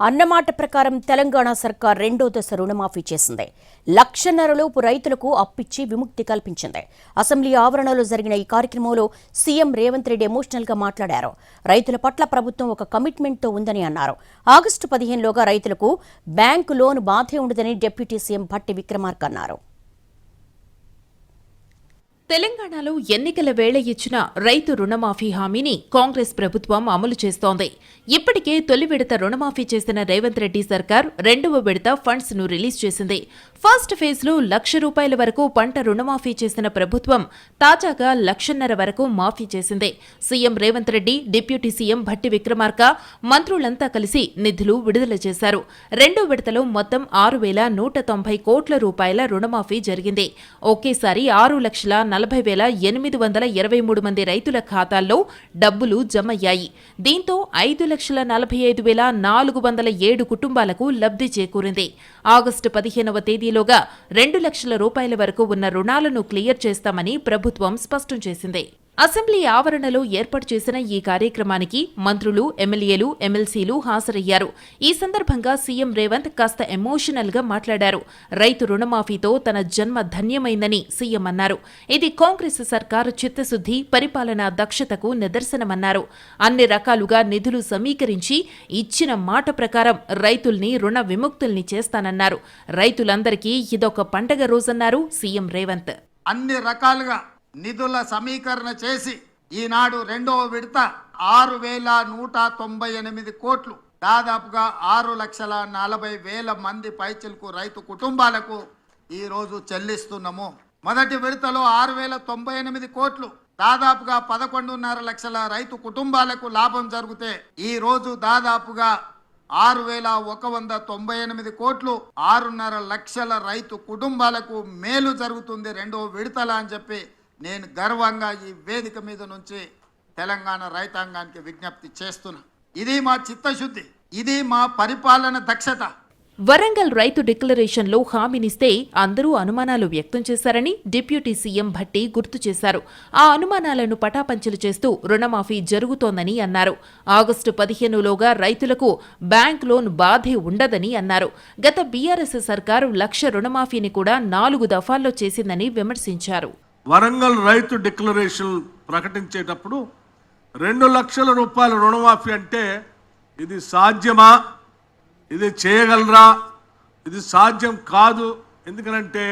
అన్నమాట ప్రకారం తెలంగాణ సర్కార్ రెండో దశ రుణమాఫీ చేసింది. లక్షన్నరలోపు రైతులకు అప్పిచ్చి విముక్తి కల్పించింది. అసెంబ్లీ ఆవరణలో జరిగిన ఈ కార్యక్రమంలో సీఎం రేవంత్ రెడ్డి ఎమోషనల్గా మాట్లాడారు. రైతుల పట్ల ప్రభుత్వం ఒక కమిట్మెంట్తో ఉందని అన్నారు. ఆగస్టు పదిహేనులోగా రైతులకు బ్యాంకు లోన్ బాధే ఉండదని డిప్యూటీ సీఎం భట్టి విక్రమార్క అన్నారు. తెలంగాణలో ఎన్నికల వేళ ఇచ్చిన రైతు రుణమాఫీ హామీని కాంగ్రెస్ ప్రభుత్వం అమలు చేస్తోంది. ఇప్పటికే తొలి విడత రుణమాఫీ చేసిన రేవంత్ రెడ్డి సర్కార్ రెండవ విడత ఫండ్స్ను రిలీజ్ చేసింది. ఫస్ట్ ఫేజ్లో లక్ష రూపాయల వరకు పంట రుణమాఫీ చేసిన ప్రభుత్వం తాజాగా లక్షన్నర వరకు మాఫీ చేసింది. CM Revanth Reddy deputy CM Bhatti Vikramarka మంత్రులంతా కలిసి నిధులు విడుదల చేశారు. రెండో విడతలో మొత్తం ఆరు వేల నూట తొంభై కోట్ల రూపాయల రుణమాఫీ జరిగింది. ఒకేసారి ఆరు లక్షల నలభై వేల ఎనిమిది వందల ఇరవై మూడు మంది రైతుల ఖాతాల్లో డబ్బులు జమయ్యాయి. దీంతో ఐదు లక్షల నలభై ఐదు వేల నాలుగు వందల ఏడు కుటుంబాలకు లబ్ధి చేకూరింది. ఆగస్టు పదిహేనవ తేదీలోగా రెండు లక్షల రూపాయల వరకు ఉన్న రుణాలను క్లియర్ చేస్తామని ప్రభుత్వం స్పష్టం చేసింది. అసెంబ్లీ ఆవరణలో ఏర్పాటు చేసిన ఈ కార్యక్రమానికి మంత్రులు ఎమ్మెల్యేలు ఎమ్మెల్సీలు హాజరయ్యారు. ఈ సందర్భంగా సీఎం రేవంత్ కాస్త ఎమోషనల్గా మాట్లాడారు. రైతు రుణమాఫీతో తన జన్మ ధన్యమైందని సీఎం అన్నారు. ఇది కాంగ్రెస్ సర్కారు చిత్తశుద్ధి పరిపాలనా దక్షతకు నిదర్శనమన్నారు. అన్ని రకాలుగా నిధులు సమీకరించి ఇచ్చిన మాట ప్రకారం రైతుల్ని రుణ విముక్తుల్ని చేస్తానన్నారు. రైతులందరికీ ఇదొక పండగ రోజన్నారు సీఎం రేవంత్. అన్ని రకాలుగా నిధుల సమీకరణ చేసి ఈనాడు రెండవ విడత ఆరు వేల నూట తొంభై ఎనిమిది కోట్లు. దాదాపుగా ఆరు లక్షల నలభై వేల మంది పైచలకు రైతు కుటుంబాలకు ఈరోజు చెల్లిస్తున్నాము. మొదటి విడతలో ఆరు వేల తొంభై ఎనిమిది కోట్లు. దాదాపుగా పదకొండున్నర లక్షల రైతు కుటుంబాలకు లాభం జరిగితే ఈ రోజు దాదాపుగా ఆరు వేల ఒక వంద తొంభై ఎనిమిది కోట్లు. ఆరున్నర లక్షల రైతు కుటుంబాలకు మేలు జరుగుతుంది రెండో విడతల అని చెప్పి నేను గర్వంగా ఈ వేదిక మీద నుంచి తెలంగాణ రైతాంగానికి విజ్ఞప్తి చేస్తున్నా. ఇది మా చిత్తశుద్ధి. ఇది మా పరిపాలన దక్షత. వరంగల్ రైతు డిక్లరేషన్లో హామీనిస్తే అందరూ అనుమానాలు వ్యక్తం చేశారని డిప్యూటీ సీఎం భట్టి గుర్తు చేశారు. ఆ అనుమానాలను పటాపంచలు చేస్తూ రుణమాఫీ జరుగుతోందని అన్నారు. ఆగస్టు పదిహేనులోగా రైతులకు బ్యాంక్ లోన్ బాధే ఉండదని అన్నారు. గత బీఆర్ఎస్ సర్కారు లక్ష రుణమాఫీని కూడా నాలుగు దఫాల్లో చేసిందని విమర్శించారు. వరంగల్ రైతు డిక్లరేషన్ ప్రకటించేటప్పుడు రెండు లక్షల రూపాయల రుణమాఫీ అంటే ఇది సాధ్యమా? ఇది చేయగలరా? ఇది సాధ్యం కాదు. ఎందుకనంటే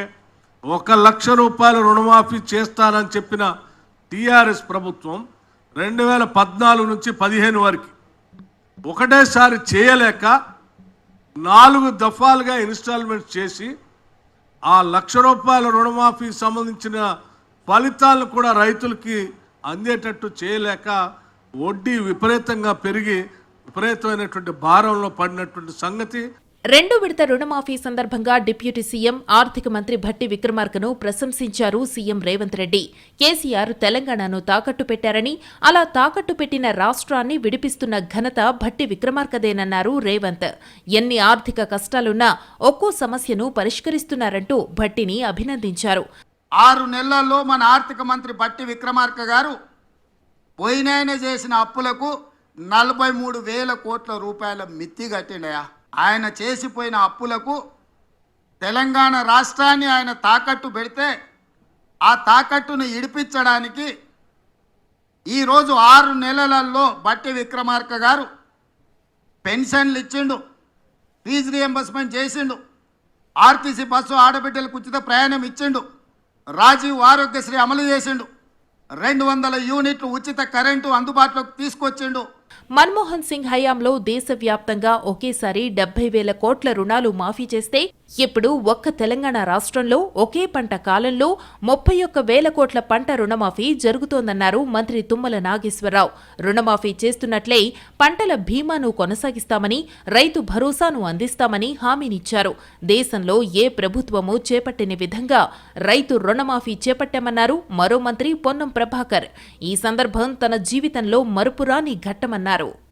ఒక లక్ష రూపాయల రుణమాఫీ చేస్తానని చెప్పిన టీఆర్ఎస్ ప్రభుత్వం రెండు వేల పద్నాలుగు నుంచి పదిహేను వరకు ఒకటేసారి చేయలేక నాలుగు దఫాలుగా ఇన్స్టాల్మెంట్ చేసి ఆ లక్ష రూపాయల రుణమాఫీ సంబంధించిన ఫలితాలు కూడా రైతులకి అందేటట్టు చేయలేక వడ్డీ విపరీతంగా పెరిగి విపరీతమైనటువంటి భారంలో పడినటువంటి సంగతి. రెండు విడత రుణమాఫీ సందర్భంగా డిప్యూటీ సీఎం ఆర్థిక మంత్రి భట్టి విక్రమార్కను ప్రశంసించారు సీఎం రేవంత్ రెడ్డి. కేసీఆర్ తెలంగాణను తాకట్టు పెట్టారని అలా తాకట్టు పెట్టిన రాష్ట్రాన్ని విడిపిస్తున్న ఘనత భట్టి విక్రమార్కదేనన్నారు రేవంత్. ఎన్ని ఆర్థిక కష్టాలున్నా ఒక్కో సమస్యను పరిష్కరిస్తున్నారంటూ భట్టిని అభినందించారు. ఆరు నెలల్లో మన ఆర్థిక మంత్రి బట్టి విక్రమార్క గారు పోయినాయన చేసిన అప్పులకు నలభై మూడు వేల కోట్ల రూపాయల మిత్తి కట్టిండయా? ఆయన చేసిపోయిన అప్పులకు తెలంగాణ రాష్ట్రాన్ని ఆయన తాకట్టు పెడితే ఆ తాకట్టును ఇడిపించడానికి ఈరోజు ఆరు నెలలలో బట్టి విక్రమార్క గారు పెన్షన్లు ఇచ్చిండు ఫీజు రియంబర్స్మెంట్ చేసిండు ఆర్టీసీ బస్సు ఆడబిడ్డలకు ఉచిత ప్రయాణం ఇచ్చిండు. రాజీవ్ ఆరోగ్యశ్రీ అమలు చేసిండు. రెండు వందల యూనిట్లు ఉచిత కరెంటు అందుబాటులోకి తీసుకొచ్చిండు. మన్మోహన్ సింగ్ హయాంలో దేశవ్యాప్తంగా ఒకేసారి డెబ్బై వేల కోట్ల రుణాలు మాఫీ చేస్తే ఇప్పుడు ఒక్క తెలంగాణ రాష్ట్రంలో ఒకే పంట కాలంలో ముప్పై ఒక్క వేల కోట్ల పంట రుణమాఫీ జరుగుతోందన్నారు మంత్రి తుమ్మల నాగేశ్వరరావు. రుణమాఫీ చేస్తున్నట్లే పంటల బీమాను కొనసాగిస్తామని రైతు భరోసాను అందిస్తామని హామీనిచ్చారు. దేశంలో ఏ ప్రభుత్వము చేపట్టని విధంగా రైతు రుణమాఫీ చేపట్టామన్నారు మరో మంత్రి పొన్నం ప్రభాకర్. ఈ సందర్భం తన జీవితంలో మరుపురాని ఘట్టమన్నారు.